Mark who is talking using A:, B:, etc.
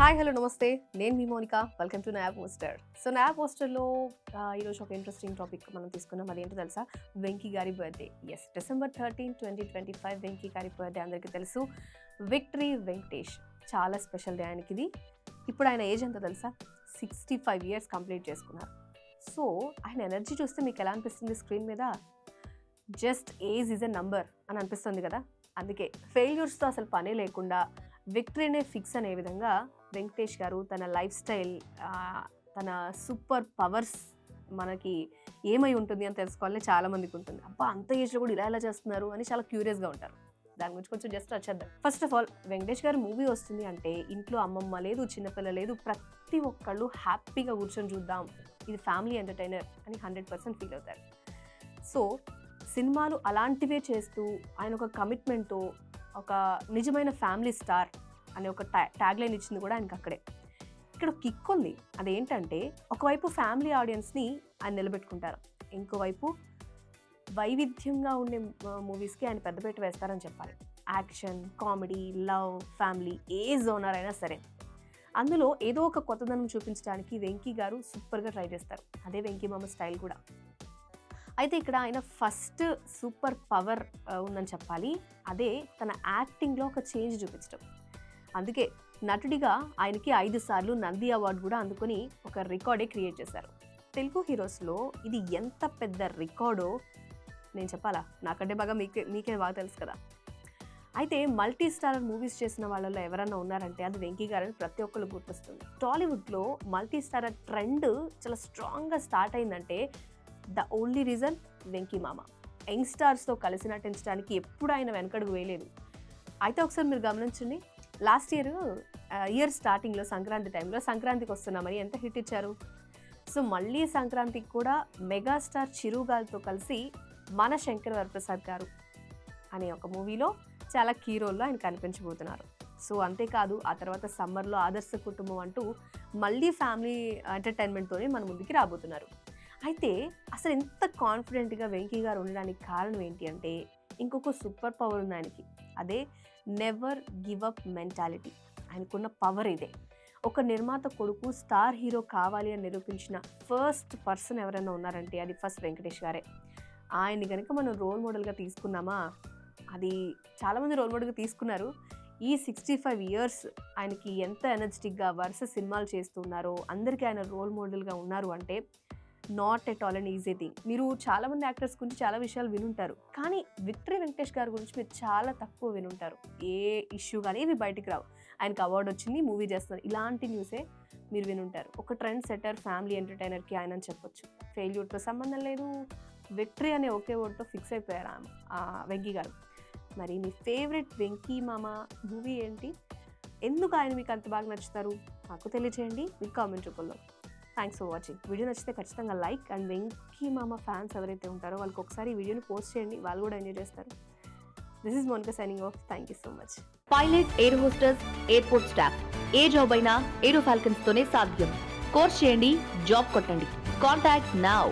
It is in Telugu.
A: హాయ్ హలో నమస్తే. నేను మీ Monika. Welcome to Naya poster so knob పోస్టర్లో ఈరోజు ఒక ఇంట్రెస్టింగ్ టాపిక్ మనం తీసుకున్నాం. అదేంటో తెలుసా? వెంకీ గారి birthday is December thirteen twenty twenty five Venky గారి బర్త్డే అందరికీ తెలుసు. విక్టరీ వెంకటేష్ చాలా స్పెషల్ డే ఆయనకి ఇది ఇప్పుడు ఆయన ఏజ్ ఎంత తెలుసా? సిక్స్టీ ఫైవ్ ఇయర్స్ కంప్లీట్ చేసుకున్నారు. సో ఆయన ఎనర్జీ చూస్తే మీకు ఎలా అనిపిస్తుంది స్క్రీన్ మీద? Just age is a number అని అనిపిస్తుంది కదా? అందుకే ఫెయిల్యూర్స్తో అసలు పనే లేకుండా విక్టరీనే ఫిక్స్ అనే విధంగా వెంకటేష్ గారు తన లైఫ్ స్టైల్ తన సూపర్ పవర్స్ మనకి ఏమై ఉంటుంది అని తెలుసుకోవాలని చాలా మందికి ఉంటుంది. అబ్బా అంత ఏజ్లో కూడా ఇలా ఎలా చేస్తున్నారు అని చాలా క్యూరియస్గా ఉంటారు. దాని గురించి కొంచెం జస్ట్ వచ్చేద్దాం. ఫస్ట్ ఆఫ్ ఆల్ వెంకటేష్ గారు మూవీ వస్తుంది అంటే ఇంట్లో అమ్మమ్మ లేదు చిన్నపిల్ల లేదు ప్రతి ఒక్కళ్ళు హ్యాపీగా కూర్చొని చూద్దాం. ఇది ఫ్యామిలీ ఎంటర్టైనర్ అని హండ్రెడ్ పర్సెంట్ ఫీల్ అవుతారు. సో సినిమాలు అలాంటివే చేస్తూ ఆయన ఒక కమిట్మెంట్తో ఒక నిజమైన ఫ్యామిలీ స్టార్ అనే ఒక ట్యాగ్ లైన్ ఇచ్చింది కూడా ఆయనకి అక్కడే. ఇక్కడ కిక్ ఉంది. అదేంటంటే ఒకవైపు ఫ్యామిలీ ఆడియన్స్ని ఆయన నిలబెట్టుకుంటారు. ఇంకోవైపు వైవిధ్యంగా ఉండే మూవీస్కి ఆయన పెద్దపేట వేస్తారని చెప్పాలి. యాక్షన్ కామెడీ లవ్ ఫ్యామిలీ ఏ జోనర్ అయినా సరే. అందులో ఏదో ఒక కొత్తదనం చూపించడానికి వెంకీ గారు సూపర్గా ట్రై చేస్తారు. అదే వెంకీ మామ స్టైల్ కూడా. అయితే ఇక్కడ ఆయన ఫస్ట్ సూపర్ పవర్ ఉందని చెప్పాలి. అదే తన యాక్టింగ్లో ఒక చేంజ్ చూపించడం అందుకే నటుడిగా ఆయనకి ఐదు సార్లు నంది అవార్డు కూడా అందుకొని ఒక రికార్డే క్రియేట్ చేశారు. తెలుగు హీరోస్లో ఇది ఎంత పెద్ద రికార్డో నేను చెప్పాలా? నాకంటే బాగా మీకే మీకే బాగా తెలుసు కదా. అయితే మల్టీ స్టారర్ మూవీస్ చేసిన వాళ్ళలో ఎవరన్నా ఉన్నారంటే అది వెంకీ గారని ప్రతి ఒక్కరు గుర్తొస్తుంది. టాలీవుడ్లో మల్టీ స్టారర్ ట్రెండ్ చాలా స్ట్రాంగ్గా స్టార్ట్ అయిందంటే ద ఓన్లీ రీజన్ వెంకీ మామ. యంగ్ స్టార్స్తో కలిసి నటించడానికి ఎప్పుడు ఆయన వెనకడుగు వేయలేదు. అయితే ఒకసారి మీరు గమనించండి లాస్ట్ ఇయర్ ఇయర్ స్టార్టింగ్లో సంక్రాంతి టైంలో సంక్రాంతికి వస్తున్నామని ఎంత హిట్ ఇచ్చారు? సో మళ్ళీ సంక్రాంతికి కూడా మెగాస్టార్ చిరుగాల్తో కలిసి మన శంకర్ వరప్రసాద్ గారు అనే ఒక మూవీలో చాలా కీ రోల్లో ఆయన కనిపించబోతున్నారు. సో అంతేకాదు ఆ తర్వాత సమ్మర్లో ఆదర్శ కుటుంబం అంటూ మళ్ళీ ఫ్యామిలీ ఎంటర్టైన్మెంట్తోనే మన ముందుకి రాబోతున్నారు. అయితే అసలు ఎంత కాన్ఫిడెంట్గా వెంకీ గారు ఉండడానికి కారణం ఏంటి అంటే ఇంకొక సూపర్ పవర్ ఉంది ఆయనకి. అదే నెవర్ గివ్ అప్ మెంటాలిటీ ఆయనకున్న పవర్ ఇదే. ఒక నిర్మాత కొడుకు స్టార్ హీరో కావాలి అని నిరూపించిన ఫస్ట్ పర్సన్ ఎవరైనా ఉన్నారంటే అది ఫస్ట్ వెంకటేష్ గారే. ఆయన్ని కనుక మనం రోల్ మోడల్గా తీసుకున్నామా? అది చాలామంది రోల్ మోడల్గా తీసుకున్నారు. ఈ సిక్స్టీ ఫైవ్ ఇయర్స్ ఆయనకి ఎంత ఎనర్జెటిక్గా వరుస సినిమాలు చేస్తున్నారో అందరికీ ఆయన రోల్ మోడల్గా ఉన్నారు అంటే not at all and easy thing మీరు చాలా మంది యాక్టర్స్ గురించి చాలా విషయాలు వినుంటారు. కానీ విక్టరీ వెంకటేష్ గారి గురించి మీరు చాలా తక్కువ వినుంటారు. ఏ ఇష్యూ కానీ ఇవి బయటికి రావు. ఆయనకు అవార్డు వచ్చింది మూవీ చేస్తున్నారు. ఇలాంటి న్యూసే మీరు వినుంటారు. ఒక ట్రెండ్ సెటర్ ఫ్యామిలీ ఎంటర్టైనర్కి ఆయన అని చెప్పొచ్చు. ఫెయిల్యూర్తో సంబంధం లేదు. విక్టరీ అనే ఒకే వర్డ్తో ఫిక్స్ అయిపోయారు వెంకీ గారు. మరి మీ ఫేవరెట్ వెంకీ మామ మూవీ ఏంటి? ఎందుకు ఆయన మీకు అంత బాగా నచ్చుతారు? నాకు తెలియచేయండి. మీ కామెంట్ రూపంలో. థ్యాంక్స్ ఫర్ వాచింగ్ వీడియో నచ్చితే ఖచ్చితంగా లైక్ అండ్ వెంకీ మామ ఫ్యాన్స్ ఎవరైతే ఉంటారో వాళ్ళకి ఒకసారి ఈ వీడియోని పోస్ట్ చేయండి. వాళ్ళు కూడా ఎంజాయ్ చేస్తారు. This is Monika signing off thank you so much
B: pilot air hostess airport staff A job అయినా ఏరో ఫాల్కన్స్ తోనే సాధ్యం. కోర్స్ చేయండి జాబ్ కొట్టండి. Contact now